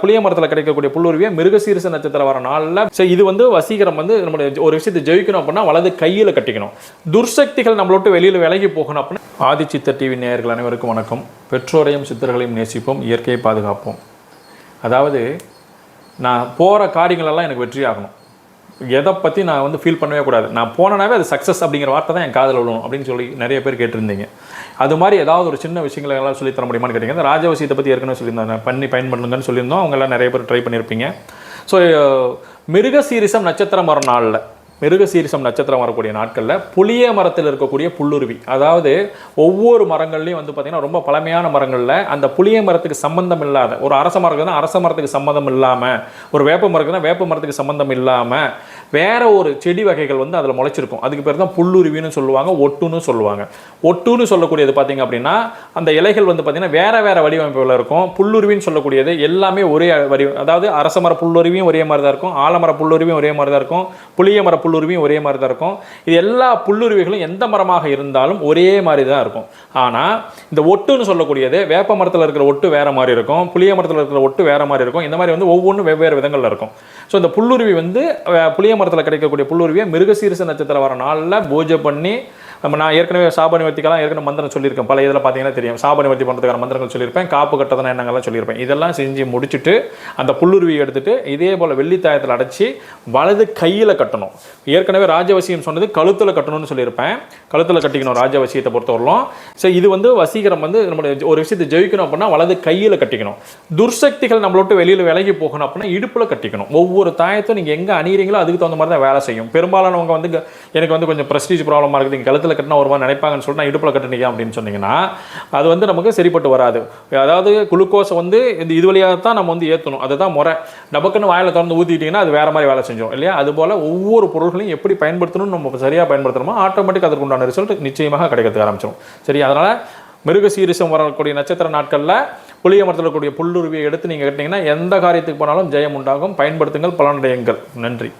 புளிய மரத்தில் கிடைக்கக்கூடிய புல்லுருவியை மிருகசீரிச நட்சத்திரம் வர நாளில் ஸோ இது வந்து வசீகரம் வந்து நம்மளுடைய ஒரு விஷயத்தை ஜெயிக்கணும் அப்படின்னா வலது கையில் கட்டிக்கணும். துர்சக்திகள் நம்மளோட்டு வெளியில் விலகி போகணும் அப்படின்னா ஆதி சித்தர் டிவி நேயர்கள் அனைவருக்கும் வணக்கம். பெற்றோரையும் சித்தர்களையும் நேசிப்போம் இயற்கையை பாதுகாப்போம். அதாவது நான் போகிற காரியங்களெல்லாம் எனக்கு வெற்றி ஆகணும் எதை பற்றி நான் வந்து ஃபீல் பண்ணவே கூடாது. நான் போனனாவே அது சக்ஸஸ் அப்படிங்கிற வார்த்தை தான் என் காதில் விழுணும் அப்படின்னு சொல்லி நிறைய பேர் கேட்டிருந்தீங்க. அது மாதிரி ஏதாவது ஒரு சின்ன விஷயங்களை எல்லாம் சொல்லித் தர முடியுமான்னு கேட்டீங்க. இந்த ராஜவசியத்தை பற்றி ஏற்கனவே சொல்லியிருந்தேன். பண்ணி பயன்படுங்கன்னு சொல்லியிருந்தோம். அவங்க எல்லாம் நிறைய பேர் ட்ரை பண்ணியிருப்பீங்க. ஸோ மிருக சீரிசம் நட்சத்திரம் வர நாளில் மிருகசீரிசம் நட்சத்திரம் வரக்கூடிய நாட்களில் புளிய மரத்தில் இருக்கக்கூடிய புல்லுருவி. அதாவது ஒவ்வொரு மரங்கள்லையும் வந்து பார்த்திங்கன்னா ரொம்ப பழமையான மரங்களில் அந்த புளிய மரத்துக்கு சம்பந்தம் இல்லாத ஒரு அரச மரத்துக்கு அரச மரத்துக்கு சம்மந்தம் இல்லாமல் ஒரு வேப்ப மரத்துக்கு தான் வேப்ப மரத்துக்கு சம்பந்தம் இல்லாமல் வேறு ஒரு செடி வகைகள் வந்து அதில் முளைச்சிருக்கும். அதுக்கு பேர் தான் புல்லுருவின்னு சொல்லுவாங்க ஒட்டுன்னு சொல்லுவாங்க. ஒட்டுன்னு சொல்லக்கூடியது பார்த்தீங்க அப்படின்னா அந்த இலைகள் வந்து பார்த்திங்கன்னா வேறு வேறு வடிவமைப்புகள் இருக்கும். புல்லுருவின்னு சொல்லக்கூடியது எல்லாமே ஒரே வடி அதாவது அரச மர புல்லுருவியும் ஒரே மாதிரி தான் இருக்கும் ஆலமர புல்லுருவியும் ஒரே மாதிரி தான் இருக்கும் புளிய மர புல்லுருவியும் ஒரே மாதிரி தான் இருக்கும். இது எல்லா புல்லுருவிகளும் எந்த மரமாக இருந்தாலும் ஒரே மாதிரி தான் இருக்கும். ஆனால் இந்த ஒட்டுன்னு சொல்லக்கூடியது வேப்ப மரத்தில் இருக்கிற ஒட்டு வேற மாதிரி இருக்கும். புளிய மரத்தில் இருக்கிற ஒட்டு வேறு மாதிரி இருக்கும். இந்த மாதிரி வந்து ஒவ்வொன்றும் வெவ்வேறு விதங்களில் இருக்கும். ஸோ இந்த புல்லுருவி வந்து புளிய மரத்தில் கிடைக்கக்கூடிய புல்லுருவியை மிருகசீரிச நட்சத்திரம் வர நாளில் பூஜை பண்ணி நம்ம நான் ஏற்கனவே சாப நிவர்த்திக்கெல்லாம் ஏற்கனவே மந்திரம் சொல்லியிருக்கேன். பல இதில் பார்த்தீங்கன்னா தெரியும். சாப நிவர்த்தி பண்ணுறதுக்கான மந்திரங்கள் சொல்லியிருப்பேன். காப்பு கட்டதான எண்ணங்கள்லாம் சொல்லியிருப்பேன். இதெல்லாம் செஞ்சு முடிச்சுட்டு அந்த புல்லுருவியை எடுத்துட்டு இதே போல் வெள்ளித்தாயத்தில் அடைச்சி வலது கையில் கட்டணும். ஏற்கனவே ராஜவசியம் சொன்னது கழுத்தில் கட்டணும்னு சொல்லியிருப்பேன். கழுத்தில் கட்டிக்கணும் ராஜவசியத்தை பொறுத்தவரையிலும். ஸோ இது வந்து வசீகரம் வந்து நம்மளுடைய ஒரு விஷயத்தை ஜெயிக்கணும் அப்படின்னா வலது கையில் கட்டிக்கணும். துர்சக்திகள் நம்மள விட்டு வெளியில் விலகி போகணும் அப்படின்னா இடுப்பில் கட்டிக்கணும். ஒவ்வொரு தாயத்தும் நீங்கள் எங்கே அணியிறீங்களோ அதுக்கு தகுந்த மாதிரி தான் வேலை செய்யும். பெரும்பாலானவங்க வந்து எனக்கு வந்து கொஞ்சம் ப்ரெஸ்டீஜ் ப்ராப்ளமாக இருக்குது. நீங்கள் கழுத்தில் கட்டினா ஒரு மாதிரி நினைப்பாங்கன்னு சொல்லிட்டு நான் இடுப்பில் கட்டினீங்க அப்படின்னு சொன்னீங்கன்னா அது வந்து நமக்கு சரிப்பட்டு வராது. அதாவது குளுக்கோஸை வந்து இந்த இது வழியாக தான் நம்ம வந்து ஏற்றணும் அதுதான் முறை. டபக்குன்னு வாயில் திறந்து ஊற்றிட்டிங்கன்னா அது வேற மாதிரி வேலை செஞ்சோம் இல்லையா? அதுபோல் ஒவ்வொரு பொருள்களையும் எப்படி பயன்படுத்தணும்னு நம்ம சரியாக பயன்படுத்தணுமோ ஆட்டோமேட்டிக் அதற்கு உண்டான ரிசல்ட் நிச்சயமாக கிடைக்கிறதுக்கு ஆரம்பிச்சிடும் சரி அதனால் மிருகசீரிசம் வரக்கூடிய நட்சத்திர நாட்களில் புளிய மரத்தில் இருக்கக்கூடிய புல்லுருவியை எடுத்து நீங்கள் கட்டினீங்கன்னா எந்த காரியத்துக்கு போனாலும் ஜெயம் உண்டாகும். பயன்படுத்துங்கள் பலனடையுங்கள். நன்றி.